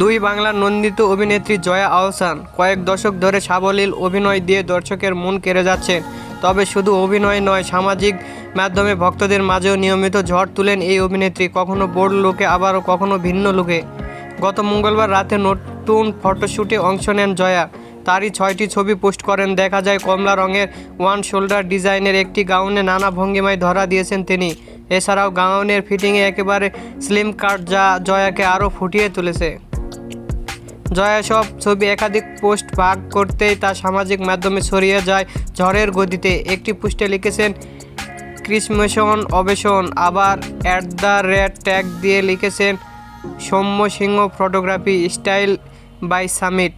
দুই বাংলার নন্দিত অভিনেত্রী জয়া আহসান কয়েক দশক ধরে সাবলীল অভিনয় দিয়ে দর্শকের মন কেড়ে যাচ্ছেন তবে শুধু অভিনয় নয়, সামাজিক মাধ্যমে ভক্তদের মাঝেও নিয়মিত ঝড় তুলেন এই অভিনেত্রী। কখনো বোর্ড লোকে, আবারও কখনো ভিন্ন লোকে। গত মঙ্গলবার রাতে নতুন ফটোশ্যুটে অংশ নেন জয়া। তারই ছয়টি ছবি পোস্ট করেন। দেখা যায়, কমলা রঙের ওয়ান শোল্ডার ডিজাইনের একটি গাউনে নানা ভঙ্গিমায় ধরা দিয়েছেন তিনি। এছাড়াও গাউনের ফিটিংয়ে একেবারে স্লিম কাট যা জয়াকে আরও ফুটিয়ে তুলেছে। জয়া সব ছবি একাধিক পোস্ট ভাগ করতেই তা সামাজিক মাধ্যমে ছড়িয়ে যায় ঝড়ের গতিতে। একটি পোস্টে লিখেছেন, ক্রিসমেশন অবেশন। আবার অ্যাট দ্য রেড ট্যাগ দিয়ে লিখেছেন, Soumya Singha photography style by Samit.